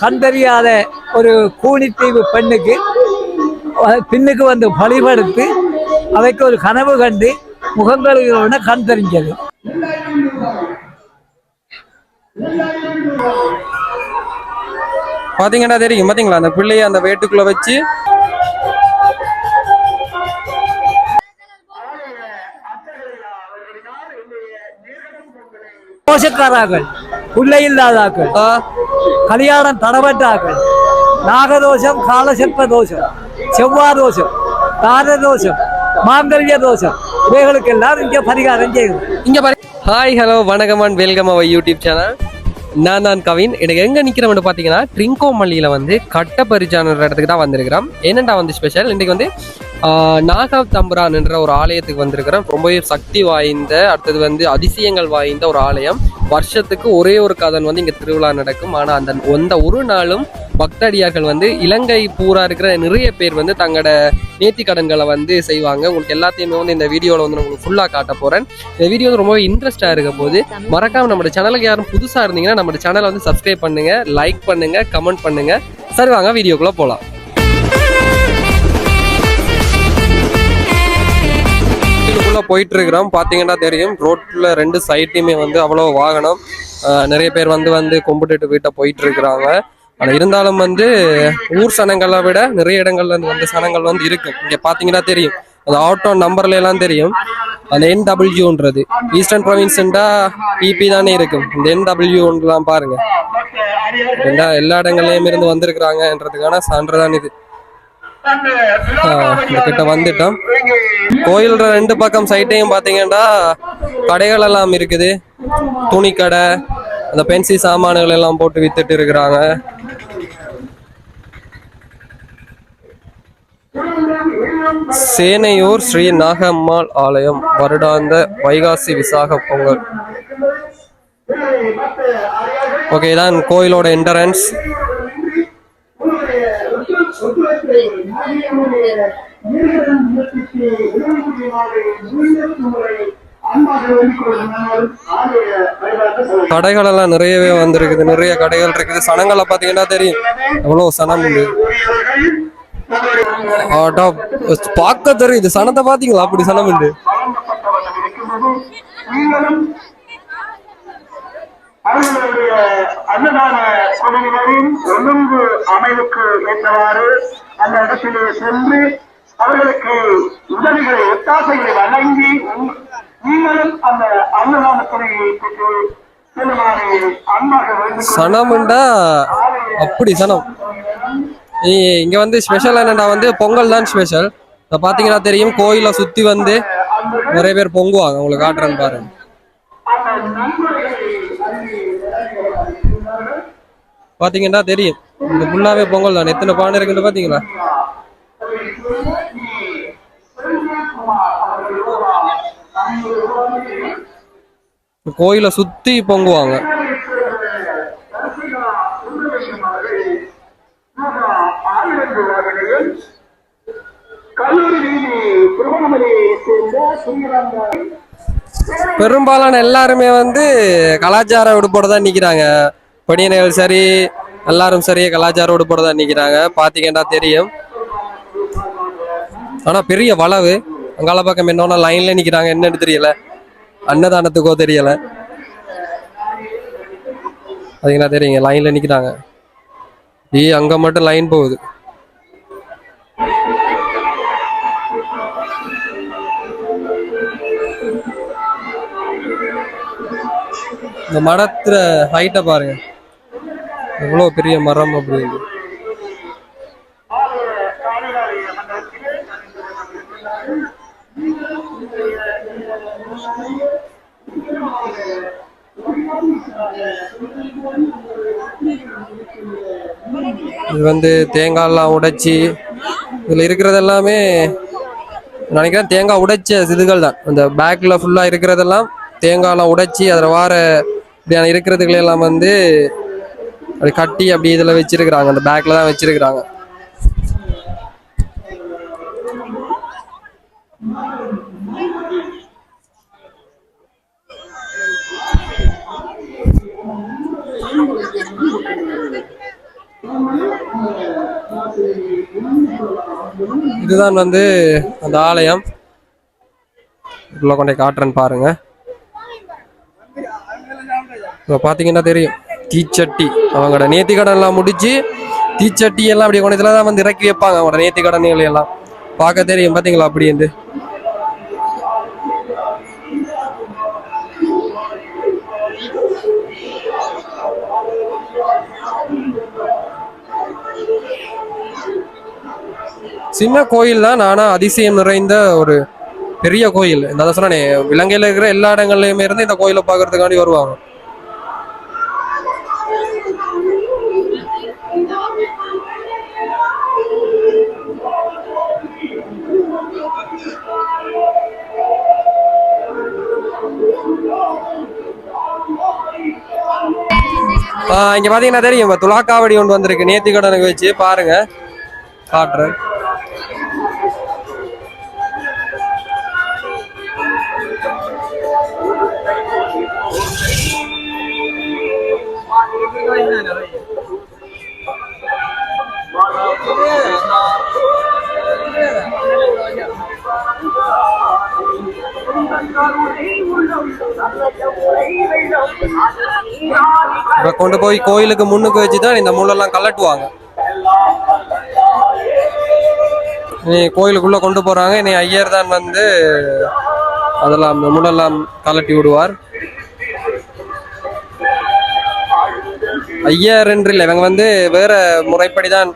கண் தெரியாத ஒரு கூனித்தீவு பெண்ணுக்கு பின்னுக்கு வந்து பழிபடுத்து அவைக்கு ஒரு கனவு கண்டு முகங்களுக்கு கண் தெரிஞ்சது. பாத்தீங்கன்னா தெரியும் பாத்தீங்களா? அந்த பிள்ளைய அந்த வேட்டுக்குள்ள வச்சு தோஷக்காராக்கள் பிள்ளை இல்லாதாக்கள். ஆ, கல்யாணம் தடவட்டாக்கள் நாகதோஷம் காலசர்ப்ப தோஷம் செவ்வாய் தோஷம் தார தோஷம் மாங்கல்ய தோஷம். இவைகளுக்கெல்லாம் இங்கே பரிகாரம் செய்யும் இங்க ஹாய் ஹலோ வணக்கம் and welcome our YouTube channel நான் தான் கவின். எனக்கு எங்க நிக்கிறோம்னு பாத்தீங்கன்னா ட்ரிங்கோமல்லியில வந்து கட்டப்பரிச்சான இடத்துக்கு தான் வந்திருக்கிறோம். என்னடா வந்து ஸ்பெஷல் இன்னைக்கு வந்து நாகா தம்புரான் என்ற ஒரு ஆலயத்துக்கு வந்திருக்கிறேன். ரொம்பவே சக்தி வாய்ந்த அடுத்தது வந்து அதிசயங்கள் வாய்ந்த ஒரு ஆலயம். வருஷத்துக்கு ஒரே ஒரு கதன் வந்து இங்கே திருவிழா நடக்கும். ஆனால் அந்த அந்த ஒரு நாளும் பக்தடியார்கள் வந்து இலங்கை பூரா இருக்கிற நிறைய பேர் வந்து தங்களோட நேர்த்தி கடன்களை வந்து செய்வாங்க. உங்களுக்கு எல்லாத்தையுமே வந்து இந்த வீடியோவில் வந்து நான் உங்களுக்கு ஃபுல்லாக காட்ட போகிறேன் இந்த வீடியோ வந்து ரொம்பவே இன்ட்ரெஸ்டாக இருக்க போது மறக்காம நம்ம சேனலுக்கு யாரும் புதுசாக இருந்தீங்கன்னா நம்ம சேனலை வந்து சப்ஸ்கிரைப் பண்ணுங்க லைக் பண்ணுங்கள் கமெண்ட் பண்ணுங்கள் சரி வாங்க வீடியோக்குள்ளே போகலாம் ரோட்ல போயிட்டு இருக்கிறோம் பாத்தீங்கன்னா தெரியும் ரோட்ல ரெண்டு சைட்லையுமே வந்து அவ்வளோ வாகனம் நிறைய பேர் வந்து வந்து கும்பிட்டுட்டு வீட்டை போயிட்டு இருக்கிறாங்க ஆனால் இருந்தாலும் வந்து ஊர் சனங்களை விட நிறைய இடங்கள்ல இருந்து வந்து சனங்கள் வந்து இருக்கு. இங்க பாத்தீங்கன்னா தெரியும். அந்த ஆட்டோ நம்பர்ல எல்லாம் தெரியும். அந்த என்டபிள்யூன்றது ஈஸ்டர்ன் ப்ரொவின்ஸ்டா இபி தானே இருக்கும். இந்த என்டபிள்யூன்லாம் பாருங்க. எல்லா எல்லா இடங்கள்லயும் இருந்து வந்திருக்கிறாங்கன்றதுக்கான சான்று தான் இது. கிட்ட வந்துட்டோம். கோயில் ரெண்டு பக்கம் சைட்டையும் பாத்தீங்கன்னா கடைகள் எல்லாம் இருக்குது. துணி கடை அந்த பென்சி சாமான்கள் எல்லாம் போட்டு வித்துட்டு இருக்கிறாங்க. சேனையூர் ஸ்ரீ நாகம்மாள் ஆலயம் வருடாந்த வைகாசி விசாக பொங்கல். ஓகே தான் கோயிலோட என்டரன்ஸ் கடைகள் எல்லாம் நிறையவே வந்திருக்குது நிறைய கடைகள் இருக்குது. சனங்களை பார்த்தீங்கன்னா தெரியும். எவ்வளோ சனம் உண்டு ஆட்டா பார்க்க தெரியுது. சனத்தை பார்த்தீங்களா? அப்படி சனம் உண்டு. அவர்களுடைய அன்னதான குழுவினரின் ஒழுங்கு அமைவுக்கு ஏற்றவாறு அந்த இடத்திலே சென்று அவர்களுக்கு உதவிகளை ஒத்தாசைகளை வழங்கி நீங்களும் அந்த அன்னதான துறையை பெற்று சனம்ண்டா அப்படி சனம். இங்க வந்து ஸ்பெஷல் என்னடா வந்து பொங்கல் தான் ஸ்பெஷல் இதை பாத்தீங்கன்னா தெரியும் கோயிலை சுத்தி வந்து நிறைய பேர் பொங்குவாங்க. உங்களுக்கு காட்டுறேன்னு பாருங்க. பாத்தீங்கன்னா தெரியும். இந்த ஃபுல்லாவே பொங்கல் தான். எத்தனை பானை இருக்குன்னு பாத்தீங்களா? கோயிலை சுத்தி பொங்குவாங்க. பெரும்பாலான எல்லாருமே வந்து கலாச்சார உடுப்போட தான் நிக்கிறாங்க. பணியினர்கள் சரி எல்லாரும் சரி கலாச்சாரம் உடுப்போட தான் நிக்கிறாங்க பாத்தீங்கன்னா தெரியும். ஆனா பெரிய வளவு. அங்கால பக்கம் என்னன்னா லைன்ல நிக்கிறாங்க என்னன்னு தெரியல. அன்னதானத்துக்கோ தெரியல. பாத்தீங்கன்னா தெரியுங்க லைன்ல நிக்கிறாங்க. ஈ அங்க மட்டும் லைன் போகுது. இந்த மடத்துல ஹைட்டை பாருங்க. எவ்வளவு பெரிய மரம் அப்படி இது வந்து தேங்காய்லாம் உடைச்சி இதில் இருக்கிறது எல்லாமே நினைக்கிறேன் தேங்காய் உடைச்ச இதுகள் தான் அந்த பேக்கில் ஃபுல்லாக இருக்கிறதெல்லாம் தேங்காய்லாம் உடைச்சி அதில் வார இப்படியான இருக்கிறதுகளெல்லாம் வந்து அப்படி கட்டி அப்படி இதில் வச்சிருக்கிறாங்க. அந்த பேக்கில் தான் வச்சிருக்கிறாங்க. இதுதான் வந்து அந்த ஆலயம். உள்ள கொண்டே காட்டுறேன்னு பாருங்க. இப்போ பார்த்தீங்கன்னா தெரியும். தீச்சட்டி. அவங்களோட நேத்தி கடன் எல்லாம் முடிச்சு தீச்சட்டி எல்லாம் அப்படி கொண்டு இதில் தான் வந்து இறக்கி வைப்பாங்க அவங்களோட நேத்தி கடன்கள் எல்லாம். பார்க்க தெரியும் பார்த்தீங்களா அப்படி வந்து சின்ன கோயில் தான் ஆனால் அதிசயம் நிறைந்த ஒரு பெரிய கோயில். நான் சொன்னேனே இலங்கையில் இருக்கிற எல்லா இடங்கள்லையுமே இருந்து இந்த கோயிலை பார்க்கறதுக்காண்டி வருவாங்க. இங்க பாத்தீங்கன்னா தெரியும் இப்போ துலாக்காவடி ஒன்று வந்திருக்கு. நேத்தி கடனுக்கு வச்சு பாருங்க. காட்டுறேன். இப்போ கொண்டு போய் கோயிலுக்கு முன்னுக்கு வச்சு தான் இந்த முள்ளெல்லாம் கலட்டுவாங்க. நீ கோயிலுக்குள்ளே கொண்டு போகிறாங்க நீ ஐயர் தான் வந்து அதெல்லாம் அந்த முள்ளெல்லாம் கலட்டி விடுவார். ஐயர் என்று இல்லை. இவங்க வந்து வேற முறைப்படி தான்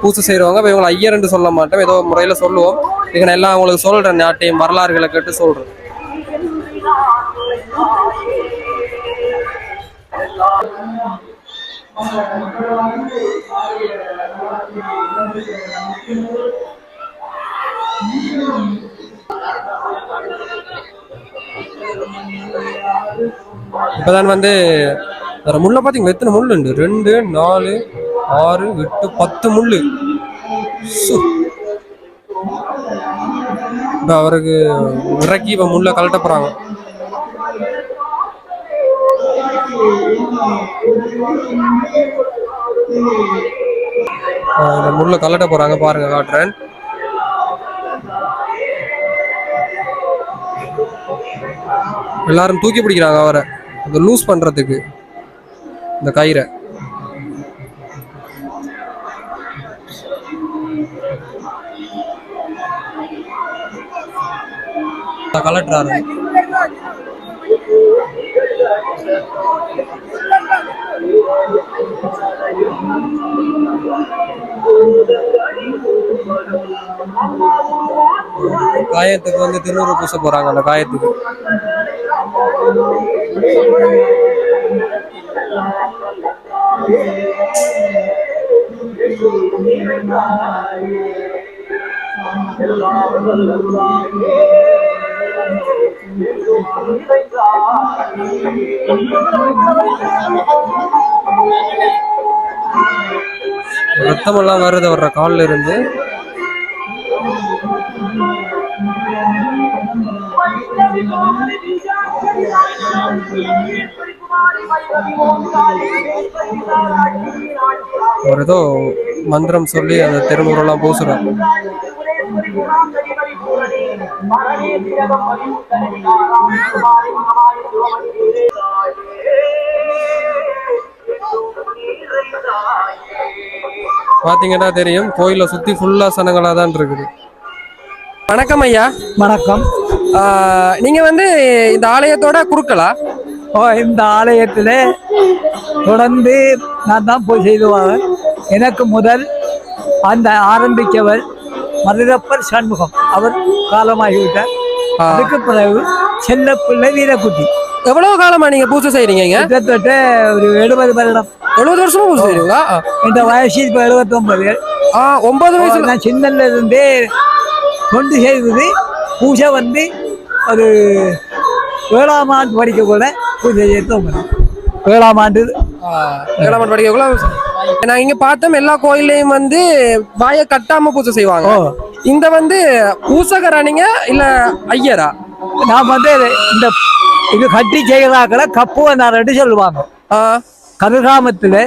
பூசை செய்வாங்க இப்போ இவங்களை ஐயர் என்று சொல்ல மாட்டோம். ஏதோ முறையில் சொல்லுவோம். இதுக்கு நான் எல்லாம் அவங்களுக்கு சொல்கிறேன் நாட்டையும் வரலாறுகளை கேட்டு சொல்கிறேன் இப்பதான் வந்து வேற முள்ள பாத்தீங்களா? எத்தனை முள் உண்டு? ரெண்டு நாலு ஆறு எட்டு பத்து முள்ளு. அவருக்கு இறக்கி இப்ப முள்ள கழட்ட போறாங்க. இந்த முள்ள கழட்ட போறாங்க பாருங்க காட்டுறேன். எல்லாரும் தூக்கி பிடிக்கிறாங்க அவரை. அதை லூஸ் பண்றதுக்கு இந்த கயிறை. கலட்டுறாரு. காயத்துக்கு வந்து திருநூறு பூச போறாங்க அந்த காயத்துக்கு ரத்தமெல்லாம் வருது வர்ற கால்ல இருந்து. ஒரு ஏதோ மந்திரம் சொல்லி அந்த பூசுறார் பாத்தீங்கன்னா தெரியும் கோயிலை சுத்தி ஃபுல்லா சனங்களா தான் இருக்குது. வணக்கம் ஐயா. வணக்கம். ஆஹ் நீங்க வந்து இந்த ஆலயத்தோட குறுக்களா ஓ இந்த ஆலயத்தில் தொடர்ந்து நான் தான் போய் செய்து வரேன். எனக்கு முதல் அந்த ஆரம்பித்தவர் மருதப்பர் சண்முகம். அவர் காலமாகிவிட்டார். அதுக்கு பிறகு செல்லப்பிள்ளை வீரக்குட்டி. எவ்வளவு காலமா நீங்க பூஜை செய்றீங்க இங்க? கிட்டத்தட்ட ஒரு எழுபது வருடம். எழுபது வருஷமா பூஜை செய்றீங்களா? இந்த வயசு இப்போ எழுபத்தொன்பது ஆ ஒன்பது வயசுல நான் சின்னல இருந்தே தொண்டு செய்தது பூஜை வந்து ஒரு ஏழாம் ஆண்டு படிக்க கூட பூஜை செய்து ஏழாம் ஆண்டு. ஏழாம் ஆண்டு படிக்கக்குள்ள நான் இங்க பார்த்தோம் எல்லா கோயில்லையும் வந்து வாயை கட்டாம பூஜை செய்வாங்க. இந்த வந்து பூசகரா நீங்க இல்ல ஐயரா? நான் வந்து இந்த இது கட்டி செய்கிறாக்களை கப்புவனார்னு சொல்லுவாங்க. ஆ. கதிர்காமத்தில்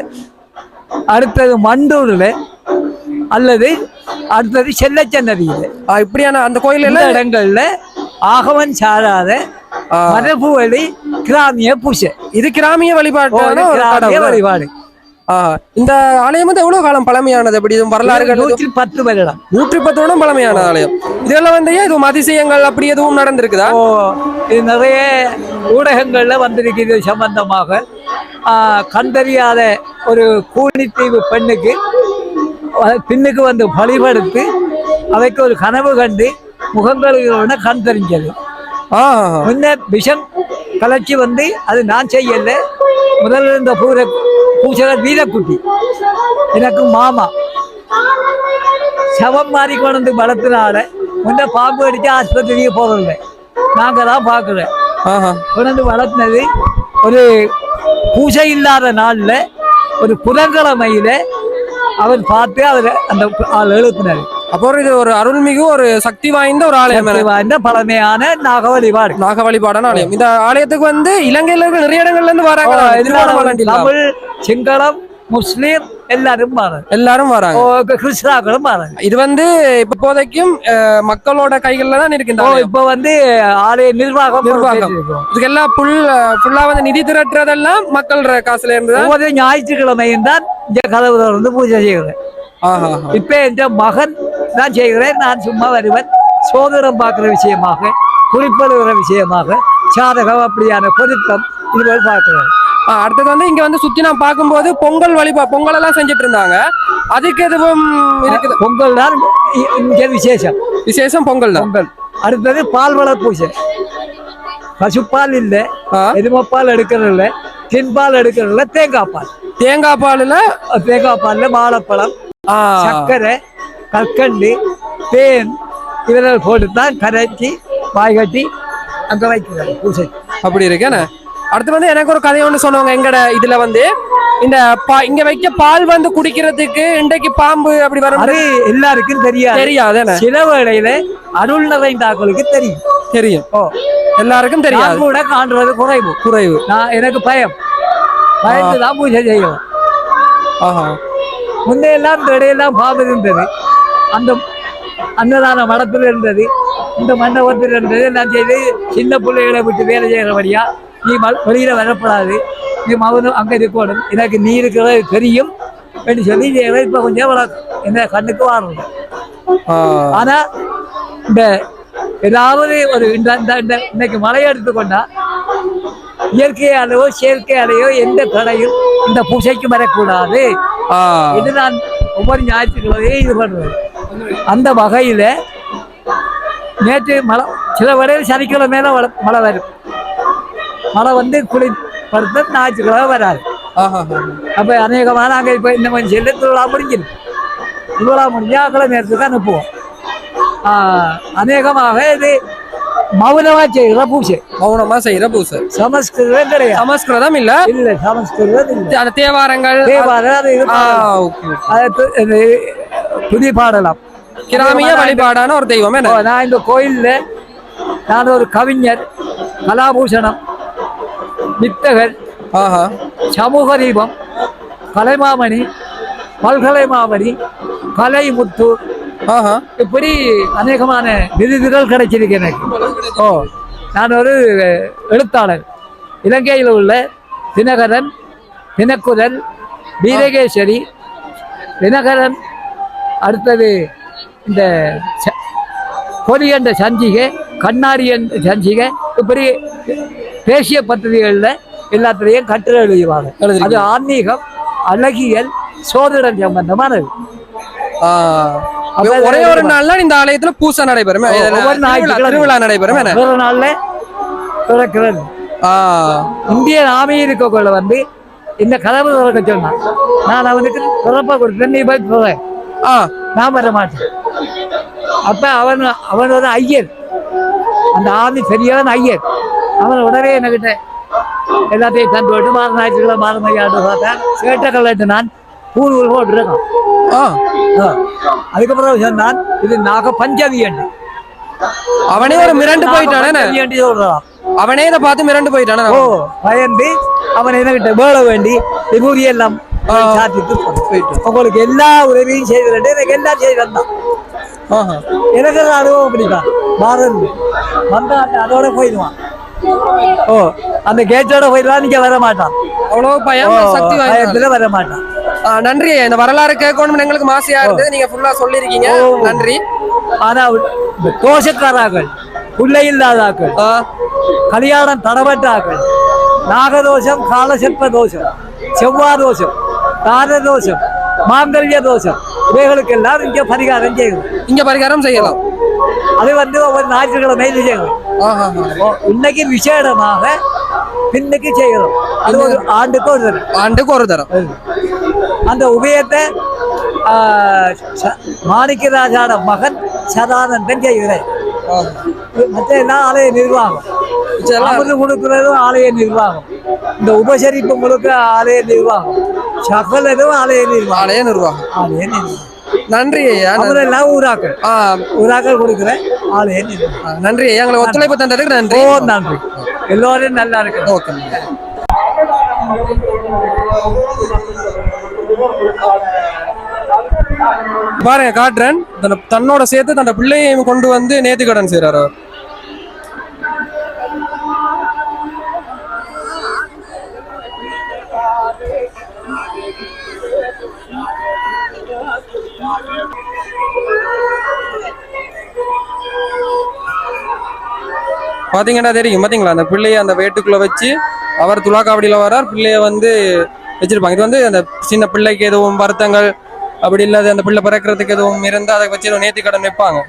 அடுத்தது மண்டூரில் அல்லது அடுத்தது செல்லச்சன்னதியில். இப்படியான அந்த கோயில் எல்லாம் இடங்கள்ல ஆகவன் சாராத. மரபு வழி கிராமிய பூசை இது கிராமிய வழிபாட்டான ஒரு கிராமிய. வழிபாடு. இந்த ஆலயம் வந்து எவ்வளவு காலம் பழமையானது? அப்படி இது வரலாறுகள் எதுவும்? நூற்றி பத்து வருடம் நூற்றி பத்து வருடம் பழமையான ஆலயம். இதெல்லாம் வந்து எதுவும் அதிசயங்கள் அப்படி எதுவும் நடந்திருக்குதா? இது நிறைய ஊடகங்கள்ல வந்திருக்குது இது சம்பந்தமாக கண்டறியாத ஒரு கூலித்தீவு பெண்ணுக்கு பின்னுக்கு வந்து பலிபடுத்து அவைக்கு ஒரு கனவு கண்டு முகங்களுடன் கண் தெரிஞ்சது. முன்ன விஷம் கலச்சி வந்து அது நான் செய்யல முதல்ல இருந்த பூர பூசகர் வீரக்குட்டி. எனக்கு மாமா. சவம் மாறி கொண்டு வந்து பலத்தினால முன்ன பாம்பு அடிச்சு ஆஸ்பத்திரிக்கு போறதில்லை நாங்க தான் பார்க்குறேன் கொண்டு வளர்த்தினது ஒரு பூஜை இல்லாத நாள்ல ஒரு புதன்கிழமையில அவர் பார்த்து அவர் அந்த எழுப்பினார். அப்புறம் இது ஒரு அருள்மிகு ஒரு சக்தி வாய்ந்த ஒரு ஆலயம். வாய்ந்த பழமையான நாக வழிபாடு நாக வழிபாடான ஆலயம் இந்த ஆலயத்துக்கு வந்து இலங்கையில இருக்கிற நிறைய இடங்கள்ல இருந்து வராங்க. தமிழ் சிங்களம் முஸ்லீம் எல்லாரும் மாறாங்க எல்லாரும் வராங்க கிறிஸ்தாக்களும் மாறாங்க இது வந்து இப்ப இப்போதைக்கும் மக்களோட கைகள்ல தான் இருக்கு. இப்ப வந்து ஆலய நிர்வாகம் நிர்வாகம். இதுக்கெல்லாம் புல் ஃபுல்லா வந்து நிதி திரட்டுறதெல்லாம் மக்கள் காசுல இருந்து ஒவ்வொரு ஞாயிற்றுக்கிழமையும் தான் இந்த கதவு திறந்து பூஜை ஆஹா. இப்ப என்ற மகன் தான் செய்கிறேன் நான் சும்மா வருவன். சோதனம் பார்க்கிற விஷயமாக குறிப்பிடுகிற விஷயமாக சாதகம் அப்படியான பொருத்தம் இதுவரை பார்க்கிறேன். அடுத்தது வந்து இங்க வந்து சுத்தி நான் பார்க்கும்போது பொங்கல் வழிபா பொங்கல் எல்லாம் செஞ்சுட்டு இருந்தாங்க. அதுக்கு எதுவும் இருக்குது? பொங்கல் தான் இங்க விசேஷம். விசேஷம் பொங்கல் தான். பொங்கல். அடுத்தது பால் வள பூஜை. பசுப்பால் இல்லை ஆ. எருமைப்பால் எடுக்கிறது இல்லை தின்பால் எடுக்கிறது இல்லை தேங்காய் பால். தேங்காய் பாலுல? தேங்காய் பால்ல வாழைப்பழம் சர்க்கரை கற்கண்டு தேன் இதெல்லாம் போட்டு தான் கரைச்சி வாய் கட்டி அங்கே வைக்கிறாங்க பூஜை அப்படி இருக்கேன்னு அடுத்து வந்து எனக்கு ஒரு கதை ஒன்று சொன்னவங்க எங்கட இதுல வந்து. இந்த பா- இங்க வைக்க பால் வந்து குடிக்கிறதுக்கு இன்றைக்கு பாம்பு அப்படி வரும். அது எல்லாருக்கும் தெரியாது. தெரியாது சில வேளையில அருள் நிறைந்தாக்களுக்கு தெரியும். தெரியும். ஓ. எல்லாருக்கும் தெரியாது. கூட காண்றது குறைவு. குறைவு. நான் எனக்கு பயம். பயந்து தான் பூஜை செய்யணும் ஆஹா. முன்னையெல்லாம் இந்த இடையெல்லாம் பாம்பு இருந்தது. அந்த அன்னதான மடத்தில் இருந்தது. இந்த மண்டபத்தில் இருந்தது. நான் செய்து சின்ன பிள்ளைகளை விட்டு வேலை செய்கிறபடியா நீ வெளியில வரப்படாது. நீ மகனும் அங்கே இருக்கணும். எனக்கு நீ இருக்கிறது தெரியும் என்று சொல்லி இப்போ கொஞ்சம் என்ன கண்ணுக்கு வாரணும். ஆ, ஆனா இந்த ஏதாவது ஒரு இன்னைக்கு மழையை எடுத்துக்கொண்டா இயற்கையாலேயோ செயற்கையாலேயோ எந்த தடையும் இந்த பூசைக்கு வரக்கூடாது. இது நான் ஒவ்வொரு ஞாயிற்றுக்கிழமையும் இது பண்ணுவேன் அந்த வகையில நேற்று மழை சில வரையில் சனிக்கிழமையில வள- மழை வரும். மழை வந்து குளி படுத்த ஞாயிற்றுக்கிழமை வராது. அப்போ அநேகமாக நாங்கள் இப்போ இந்த மாதிரி செல்லு திருவிழா முடிஞ்சிடும். திருவிழா முடிஞ்சா கிழமை நேரத்துக்கு அனுப்புவோம் அநேகமாக இது மௌனமா செய்கிற பூஜை மௌனமா செய்யற பூசை சமஸ்கிருதம் கிடையாது சமஸ்கிருதம் இல்ல இல்லை சமஸ்கிருதம் இல்லை அந்த தேவாரங்கள் தேவாரம் ஆ, பாடலாம். கிராமிய வழிபாடான ஒரு தெய்வம் நான் இந்த கோயிலில் நான் ஒரு கவிஞர் கலாபூஷணம் வித்தகர் ஆஹா. சமூக தீபம் கலைமாமணி பல்கலைமாமணி கலைமுத்து ஆஹா இப்படி அநேகமான விருதுகள் கிடைச்சிருக்கு எனக்கு. ஓ நான் ஒரு எழுத்தாளர். இலங்கையில் உள்ள தினகரன் தினக்குரல் வீரகேஸ்வரி தினகரன் அடுத்தது இந்த ச- பொலியண்ட சஞ்சிகை கண்ணாடி என்ற சஞ்சிகை இப்படி தேசிய பத்திரிகைகளில் எல்லாத்துலேயும் கட்டுரை எழுதுவாங்க அது. ஆன்மீகம் அழகியல் சோதனம் சம்பந்தமானது. ஒரே ஒரு நாள் தான் இந்த ஆலயத்துல பூசை நடைபெறும். திருவிழா நடைபெறும். ஒரு நாள்ல திறக்கிறது இந்திய ஆமீருக்குள்ள வந்து இந்த கதவு திறக்க சொன்னான். நான் அவனுக்கு திறப்ப கொடுத்தேன் நீ போய் திற நான் வர மாட்டேன். அப்ப அவன் அவன் ஒரு ஐயர். அந்த ஆமி சரியான ஐயர். அவன் உடனே என்கிட்ட எல்லாத்தையும் தந்து விட்டு மாறு ஞாயிற்றுக்கிழமை மாறு மையாண்டு பார்த்தேன் சேட்டை கல்லட்டு நான். ஊர் ஆ. ஆ. அதுக்கப்புறம் சொன்னான் இது நாக பஞ்சமி என்று அவனே ஒரு மிரண்டு போயிட்டானே சொல்றான் அவனே இதை பார்த்து மிரண்டு போயிட்டானே ஓ பயந்து அவன் என்கிட்ட வேலை வேண்டி விபூதி எல்லாம் போயிட்டு உங்களுக்கு எல்லா உதவியும் செய்து எனக்கு எல்லாம் செய்து வந்தான் ஆஹா. எனக்கு அனுபவம் பிடிக்கும் மாறது வந்தா அதோட போயிடுவான். ஓ அந்த கேட்டோட போயிடுவான் நீங்க வர மாட்டான் அவ்வளவு பயம் சக்தி பயத்துல வர மாட்டான் நன்றி. இந்த வரலாறு கேட்கணும் எங்களுக்கு மாசியா இருந்தது நீங்க ஃபுல்லா சொல்லிருக்கீங்க ஓ. நன்றி. ஆனா தோஷக்காராக்கள் பிள்ளை இல்லாதாக்கள் கல்யாணம் தடவட்டாக்கள் நாகதோஷம் காலசெப்ப தோஷம் செவ்வாய் தோஷம் தார தோஷம் மாங்கல்ய தோஷம் இவைகளுக்கெல்லாம் இங்க பரிகாரம் செய்யணும். இங்க பரிகாரம் செய்யலாம். அது வந்து ஒவ்வொரு ஞாயிற்றுக்கிழமையில் செய்யணும் இன்னைக்கு விசேடமாக பின்னைக்கு செய்யணும் அது ஒரு ஆண்டுக்கு ஒரு தடவை ஆண்டுக்கு ஒரு தரம். அந்த உபயத்தை மாணிக்கராஜான மகன் சதானந்தன் செய்கிறேன் மற்ற எல்லாம் ஆலய நிர்வாகம். அமிர்தம் கொடுக்கிறதும் ஆலய நிர்வாகம். இந்த உபசரிப்பு முழுக்க ஆலய நிர்வாகம். சகலதும் ஆலய நிர்வாகம். ஆலய நிர்வாகம். ஆலய நிர்வாகம். நன்றி ஐயா நன்றி. அவரெல்லாம் ஊராக்கள். ஆ, ஊராக்கள் கொடுக்குறேன். ஆலய நிர்வாகம் ஆ, நன்றி ஐயா எங்களுக்கு ஒத்துழைப்பு தந்ததுக்கு நன்றி. ஓ நன்றி. எல்லோரும் நல்லா இருக்கு ஓகே பாருங்க காட்டுறேன். தன்னை- தன்னோட சேர்த்து தன்னோட பிள்ளையையும் கொண்டு வந்து நேர்த்தி கடன் செய்றாரு அவர். பார்த்தீங்கன்னா தெரியும் பார்த்தீங்களா அந்த பிள்ளையை அந்த வேட்டுக்குள்ள வச்சு அவர் துலாக்காவடியில் வரார் பிள்ளையை வந்து வச்சிருப்பாங்க. இது வந்து அந்த சின்ன பிள்ளைக்கு எதுவும் வருத்தங்கள் அப்படி இல்லாத அந்த பிள்ளை பிறக்கிறதுக்கு எதுவும் இருந்தால் அதை வச்சு நேர்த்தி கடன் வைப்பாங்க.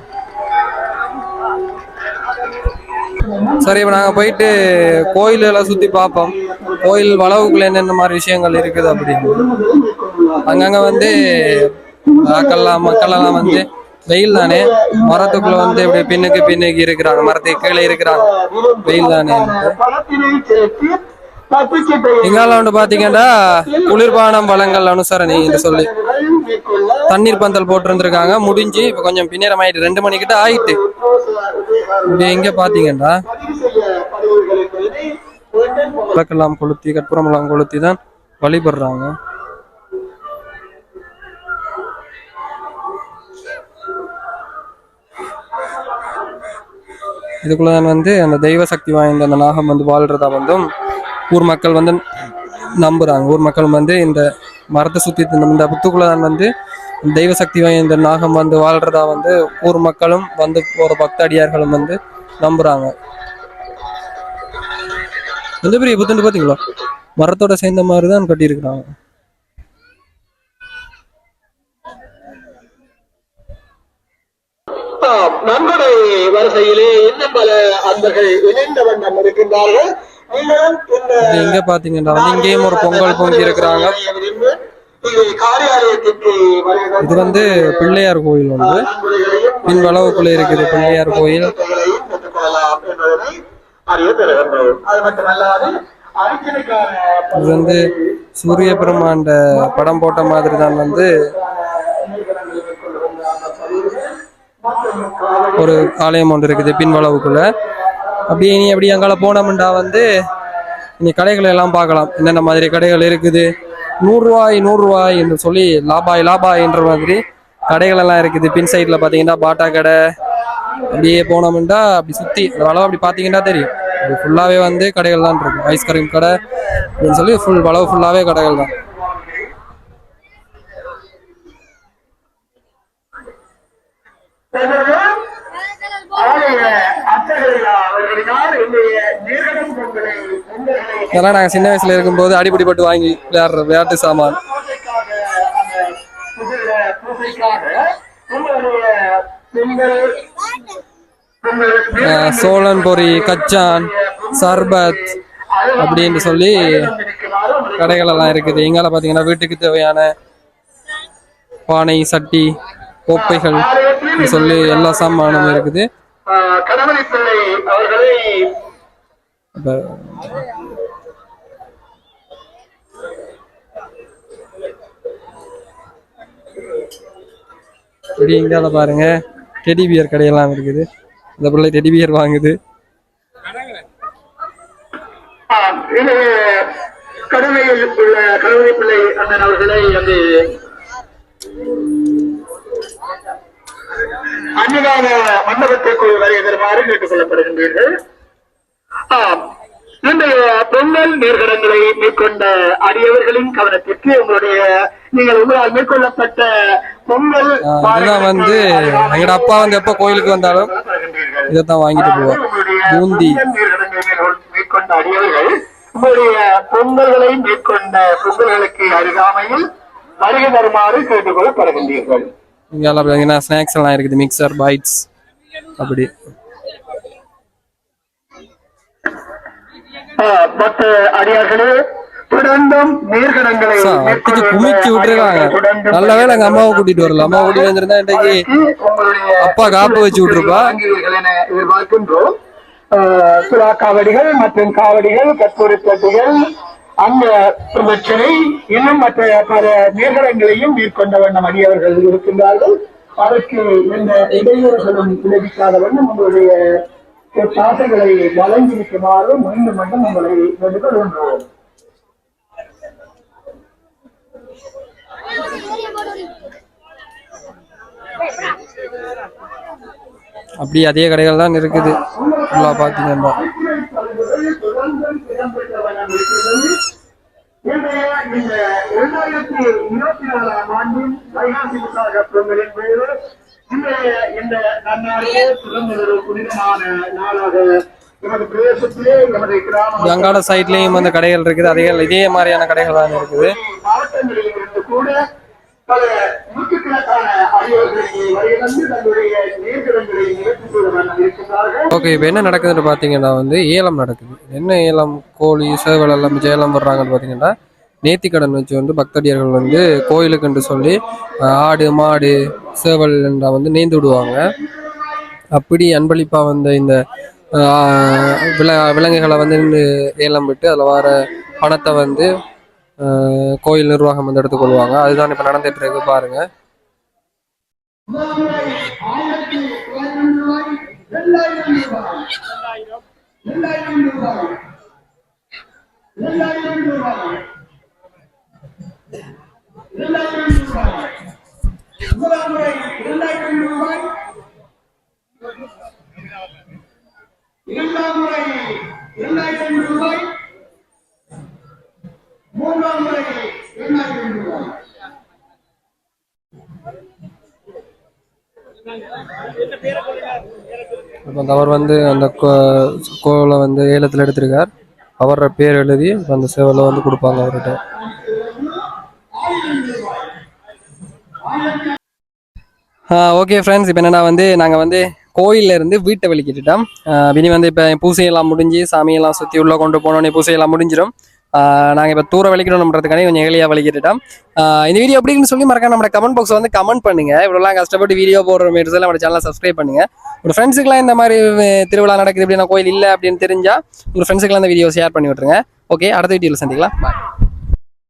சரி இப்போ நாங்கள் போயிட்டு கோயிலெல்லாம் சுற்றி பார்ப்போம். கோயில் வளவுக்குள்ள என்னென்ன மாதிரி விஷயங்கள் இருக்குது அப்படின்னு. அங்கங்கே வந்து ஆக்கள்லாம் மக்களெல்லாம் வந்து வெயில் தானே? மரத்துக்குள்ள வந்து இப்படி பின்னுக்கு பின்னுக்கு இருக்கிறாங்க. மரத்துக்கு கீழே இருக்கிறாங்க. வெயில் தானே? பணத்தினை இங்கால வந்து பாத்தீங்கன்னா குளிர்பானம் வளங்கள் அனுசரணி என்று சொல்லி தண்ணீர் பந்தல் போட்டிருந்திருக்காங்க. முடிஞ்சு இப்போ கொஞ்சம் பின்னேரம் ஆயிட்டு ரெண்டு மணிக்கிட்ட ஆயிட்டு. இங்க எங்க பாத்தீங்கன்னா விளக்கெல்லாம் கொளுத்தி கற்பூரமெல்லாம் கொளுத்தி தான் வழிபடுறாங்க. இதுக்குள்ளதான் வந்து அந்த தெய்வ சக்தி வாய்ந்த அந்த நாகம் வந்து வாழ்றதா வந்தும் ஊர் மக்கள் வந்து நம்புகிறாங்க ஊர் மக்கள் வந்து இந்த மரத்தை சுற்றி இந்த இந்த புத்துக்குள்ளதான் வந்து தெய்வ சக்தி வாய்ந்த நாகம் வந்து வாழ்றதா வந்து ஊர் மக்களும் வந்து போகிற பக்தடியார்களும் வந்து நம்புகிறாங்க எந்த பெரிய புத்துண்டு பாத்தீங்களா? மரத்தோட சேர்ந்த மாதிரி தான் கட்டியிருக்கிறாங்க. ஆம், நன்கொடை வரிசையிலே இன்னும் பல அன்பர்கள் இணைந்த வண்ணம் இருக்கின்றார்கள் எங்க பாத்தீங்கன்னா இங்கேயும் ஒரு பொங்கல் பொங்கி இருக்கிறாங்க இது வந்து பிள்ளையார் கோயில் வந்து. நன்கொடைகளையும் பின் வளவுக்குள்ள இருக்குது பிள்ளையார் கோயில். இது வந்து சூரிய பெருமாண்ட படம் போட்ட மாதிரி தான் வந்து ஒரு ஆலயம் ஒன்று இருக்குது பின்வளவுக்குள்ள. அப்படியே நீ அப்படி அங்கால போனோம்டா வந்து நீ கடைகளை எல்லாம் பார்க்கலாம். என்னென்ன மாதிரி கடைகள் இருக்குது? நூறுரூவாய் நூறுரூவாய் என்று சொல்லி லாபாய் லாபாய் என்ற மாதிரி கடைகள் எல்லாம் இருக்குது. பின் சைடில் பார்த்தீங்கன்னா பாட்டா கடை. அப்படியே போனோம்டா அப்படி சுற்றி அந்த வளவு அப்படி பார்த்தீங்கன்னா தெரியும். அது ஃபுல்லாகவே வந்து கடைகள் தான் இருக்கும். ஐஸ்கிரீம் கடை அப்படின்னு சொல்லி ஃபுல் வளவு ஃபுல்லாகவே கடைகள் தான் ஆலய அர்ச்சகர்களா அவர்களினால் என்னுடைய நீர்கடம் பொங்கலை பொங்கல்களை இதெல்லாம் நாங்கள் சின்ன வயசுல இருக்கும்போது அடிப்படி பட்டு வாங்கி விளையாடுற விளையாட்டு சாமான். சோழன் பொரி கச்சான் சர்பத் அப்படின்னு சொல்லி கடைகள் எல்லாம் இருக்குது. இங்கால பார்த்தீங்கன்னா வீட்டுக்கு தேவையான பானை சட்டி கோப்பைகள் சொல்லி எல்லா சாமானும் இருக்குது. ஆஹ், இப்படி இங்கால பாருங்க டெடி பியர் கடையெல்லாம் இருக்குது. இந்த பிள்ளை டெடி பியர் வாங்குது. கடமையில் உள்ள கடவுளை பிள்ளை அண்ணன் அவர்களை அங்கு அன்னதான மண்டபத்திற்குள் வருகை தருமாறு கேட்டுக் கொள்ளப்படுகின்றீர்கள் ஆம். இன்றைய பொங்கல் நேர்கடங்களை மேற்கொண்ட அடியவர்களின் கவனத்திற்கு உங்களுடைய நீங்கள் உங்களால் மேற்கொள்ளப்பட்ட பொங்கல் வந்து எங்கட அப்பா வந்து எப்ப கோயிலுக்கு வந்தாலும் இதைத்தான் வாங்கிட்டு போவார். பூந்தி. மேற்கொண்ட அடியவர்கள் உங்களுடைய பொங்கல்களை மேற்கொண்ட பொங்கல்களுக்கு அருகாமையில் வருகை தருமாறு கேட்டுக் கொள்ளப்படுகின்றீர்கள் இங்க பார்த்தீங்கன்னா ஸ்நாக்ஸ் எல்லாம் இருக்குது மிக்சர் பைட்ஸ் அப்படி. மற்ற அடியார்களே தொடர்ந்தும் நேர்கடங்களை சா, அடிச்சு குமிச்சு விட்டுருக்காங்க. நல்ல வேளை எங்க அம்மாவை கூட்டிட்டு வரல. அம்மாவை கூட்டிட்டு வந்திருந்தா இன்றைக்கு அப்பா காப்பு வச்சு விட்டுருப்பா. எதிர்பார்க்கின்றோம். காவடிகள் மற்றும் காவடிகள் கற்பூரி தட்டுகள் அந்த பிரதட்சணை இன்னும் மற்ற பல நேர்கடங்களையும் மேற்கொண்ட வண்ணம் அடியவர்கள் இருக்கின்றார்கள். அதற்கு எந்த இடையூறுகளும் விளைவிக்காத வண்ணம் உங்களுடைய பாசங்களை வழங்கியிருக்குமாறு மீண்டும் மட்டும் உங்களை வேண்டுகொள்கின்றோம். அப்படி அதே கடைகள் தான் இருக்குது பாத்தீங்கன்னா இன்றைய இந்த இரண்டாயிரத்தி இருபத்தி நாலாம் ஆண்டின் வைகாசி புத்தாக்க பொங்கலின் பேரு இன்றைய இந்த நன்னாளிலே சுதந்திர புனிதமான நாளாக அங்காட சைட்லயும் அந்த கடைகள் இருக்குது. அதே இதே மாதிரியான கடைகள் தான் இருக்குது. ஓகே இப்போ என்ன நடக்குதுன்னு பார்த்தீங்கன்னா வந்து ஏலம் நடக்குது. என்ன ஏலம்? கோழி சேவல் எல்லாம் ஏலம் வர்றாங்கன்னு பார்த்தீங்கன்னா நேர்த்திக்கடன் வச்சு வந்து பக்தடியர்கள் வந்து கோயிலுக்குன்னு சொல்லி ஆடு மாடு சேவல் எல்லாம் வந்து நேர்ந்து விடுவாங்க. அப்படி அன்பளிப்பாக வந்த இந்த வில விலங்குகளை வந்து ஏலம் விட்டு அதில் வர பணத்தை வந்து கோயில் நிர்வாகம் வந்து எடுத்துக்கொள்வாங்க அதுதான் இப்போ நடந்துட்டு இருக்கு பாருங்க. இரண்டாம் முறை இரண்டாயிரம் ரூபாய் மூன்றாம் முறை இரண்டாயிரம் ரூபாய் அந்த அவர் வந்து அந்த கோ- கோவிலை வந்து ஏலத்தில் எடுத்திருக்கார். அவரோட பேர் எழுதி அந்த சேவலை வந்து கொடுப்பாங்க அவர்கிட்ட. ஓகே ஃப்ரெண்ட்ஸ் இப்போ என்னன்னா வந்து நாங்கள் வந்து கோயில்ல இருந்து வீட்டை வெளிக்கிட்டுட்டோம் இனி வந்து இப்போ பூசையெல்லாம் முடிஞ்சு சாமியெல்லாம் சுற்றி உள்ளே கொண்டு போனோடனே பூசையெல்லாம் முடிஞ்சிடும். நாங்கள் இப்போ தூரம் வலிக்கணும்ன்றதுக்கானே கொஞ்சம் எளியாக வலிக்கிட்டுட்டோம் இந்த வீடியோ எப்படின்னு சொல்லி மறக்காம நம்ம கமெண்ட் பாக்ஸ் வந்து கமெண்ட் பண்ணுங்க. இவ்வளோலாம் கஷ்டப்பட்டு வீடியோ போடுற மாரி நம்ம சேனலை சப்ஸ்கிரைப் பண்ணுங்க. ஒரு ஃப்ரெண்ட்ஸுக்குலாம் இந்த மாதிரி திருவிழா நடக்குது இப்படின்னா கோயில் இல்லை அப்படின்னு தெரிஞ்சா உங்கள் ஃப்ரெண்ட்ஸுக்குலாம் இந்த வீடியோ ஷேர் பண்ணி விட்டுருங்க. ஓகே அடுத்த வீடியோவில் சந்திக்கலாம். பாய்